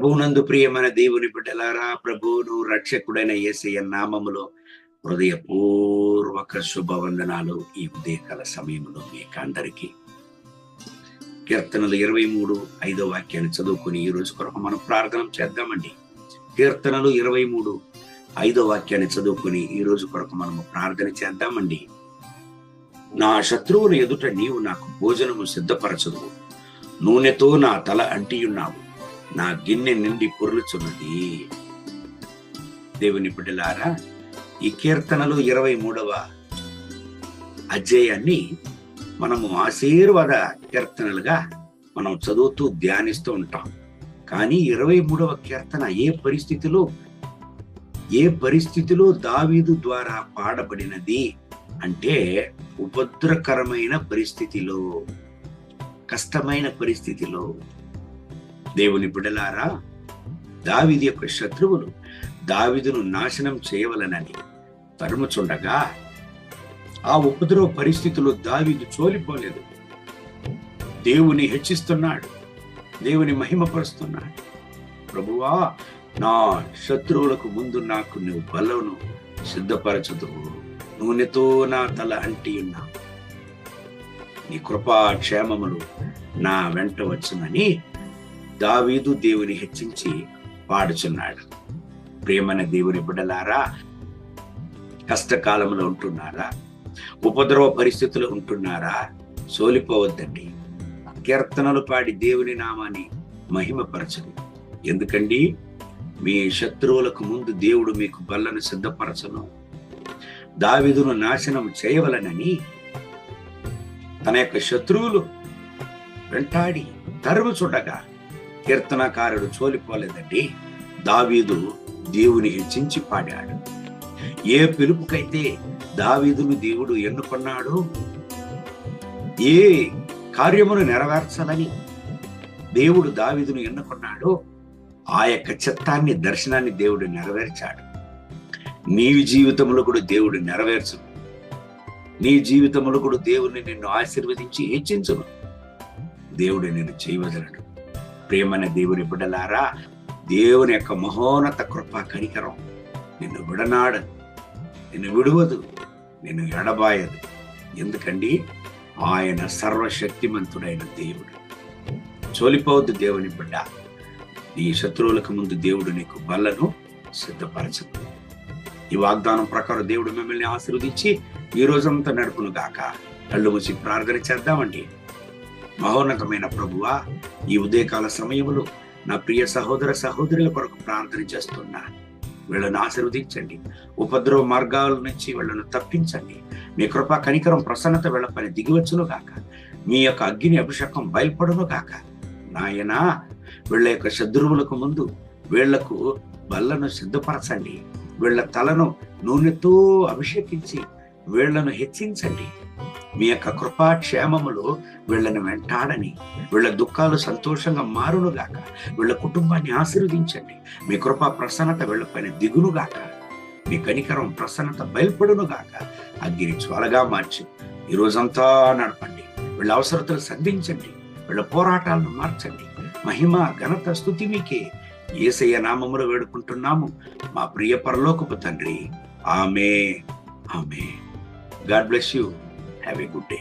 ప్రభువునందు ప్రియమైన దేవుని బిడ్డలారా ప్రభువును రక్షకుడైన ఏసయ్య నామములో హృదయపూర్వక శుభవందనాలు ఈ ఉదయకాల సమయంలో మీకు అందరికీ. కీర్తనలు ఇరవై మూడు ఐదో వాక్యాన్ని చదువుకుని ఈ రోజు కొరకు మనం ప్రార్థన చేద్దామండి. కీర్తనలు ఇరవై మూడు ఐదో వాక్యాన్ని చదువుకుని ఈ రోజు కొరకు మనము ప్రార్థన చేద్దామండి. నా శత్రువుని ఎదుట నీవు నాకు భోజనము సిద్ధపరచదు. నూనెతో నా తల అంటియున్నావు. నా గిన్నె నిండి పొరులుచున్నది. దేవుని బిడ్డలారా ఈ కీర్తనలు ఇరవై మూడవ అధ్యాయాన్ని మనము ఆశీర్వాద కీర్తనలుగా మనం చదువుతూ ధ్యానిస్తూ ఉంటాం. కానీ ఇరవై మూడవ కీర్తన ఏ పరిస్థితిలో ఏ పరిస్థితిలో దావీదు ద్వారా పాడబడినది అంటే ఉపద్రకరమైన పరిస్థితిలో కష్టమైన పరిస్థితిలో దేవుని బిడలారా దావిది యొక్క శత్రువులు దావిదును నాశనం చేయవలనని తరుముచుండగా ఆ ఉపద్రవ పరిస్థితులు దావిదు చోలిపోలేదు. దేవుని హెచ్చిస్తున్నాడు. దేవుని మహిమపరుస్తున్నాడు. ప్రభువా నా శత్రువులకు ముందు నాకు నువ్వు బలను సిద్ధపరచుదువు నూనెతో నా తల అంటి ఉన్నా. నీ కృపా క్షేమములు నా వెంట వచ్చునని దావీదు దేవుని హెచ్చించి పాడుచున్నాడు. ప్రేమన దేవుని బిడ్డలారా కష్టకాలంలో ఉంటున్నారా? ఉపద్రవ పరిస్థితులు ఉంటున్నారా? సోలిపోవద్దండి. కీర్తనలు పాడి దేవుని నామాన్ని మహిమపరచను ఎందుకండి? మీ శత్రువులకు ముందు దేవుడు మీకు బల్లను సిద్ధపరచను. దావిదును నాశనం చేయవలనని తన యొక్క శత్రువులు వెంటాడి తరువు చూడగా కీర్తనకారుడు చోలిపోలేదండి. దావీదు దేవుని హెచ్చించి పాడాడు. ఏ పిలుపుకైతే దావీదును దేవుడు ఎన్నుకున్నాడు ఏ కార్యమును నెరవేర్చాలని దేవుడు దావీదును ఎన్నుకున్నాడో ఆ యొక్క చిత్తాన్ని దర్శనాన్ని దేవుడు నెరవేర్చాడు. నీ జీవితంలో కూడా దేవుడు నెరవేర్చు నీ జీవితంలో కూడా దేవుడిని నిన్ను ఆశీర్వదించి హెచ్చించును. దేవుడు నిన్ను చేయవదలడు ప్రియమైన దేవుని బిడ్డలారా దేవుని యొక్క మహోన్నత కృప కనికరం నిన్ను విడనాడు నిన్ను విడువదు నిన్ను ఎడబాయదు. ఎందుకండి? ఆయన సర్వశక్తిమంతుడైన దేవుడు. చోలిపోవద్దు దేవుని బిడ్డ. నీ శత్రువులకు ముందు దేవుడు నీకు బల్లను సిద్ధపరచదు ఈ వాగ్దానం ప్రకారం దేవుడు మిమ్మల్ని ఆశీర్వదించి ఈ రోజంతా నడుపును గాక. కళ్ళు మూసి ప్రార్థన చేద్దామండి. మహోన్నతమైన ప్రభువా ఈ ఉదయకాల సమయంలో నా ప్రియ సహోదర సహోదరుల కొరకు ప్రార్థన చేస్తున్నా. వీళ్ళను ఆశీర్వదించండి. ఉపద్రవ మార్గాల నుంచి వీళ్ళను తప్పించండి. మీ కృప కనికరం ప్రసన్నత వీళ్ళ పని దిగివచ్చును గాక. మీ యొక్క అగ్ని అభిషేకం బయలుపడును గాక. నాయనా వీళ్ళ యొక్క శత్రువులకు ముందు వీళ్ళకు బల్లను సిద్ధపరచండి. వీళ్ళ తలను నూనెతో అభిషేకించి వీళ్ళను హెచ్చించండి. మీ యొక్క కృపా క్షేమములు వీళ్ళని వెంటాడని వీళ్ళ దుఃఖాలు సంతోషంగా మారునుగాక వీళ్ళ కుటుంబాన్ని ఆశీర్వదించండి. మీ కృపా ప్రసన్నత వీళ్ళపైన దిగునుగాక మీ కనికరం ప్రసన్నత బయలుపడునుగాక అగ్గిని జ్వాలగా మార్చి ఈ రోజంతా నడపండి. వీళ్ళ అవసరతలు సంధించండి. వీళ్ళ పోరాటాలను మార్చండి. మహిమ ఘనత స్థుతి మీకే ఏసయ్య నామములు వేడుకుంటున్నాము. మా ప్రియ పరలోకపు తండ్రి. ఆమె ఆమె God bless you. Have a good day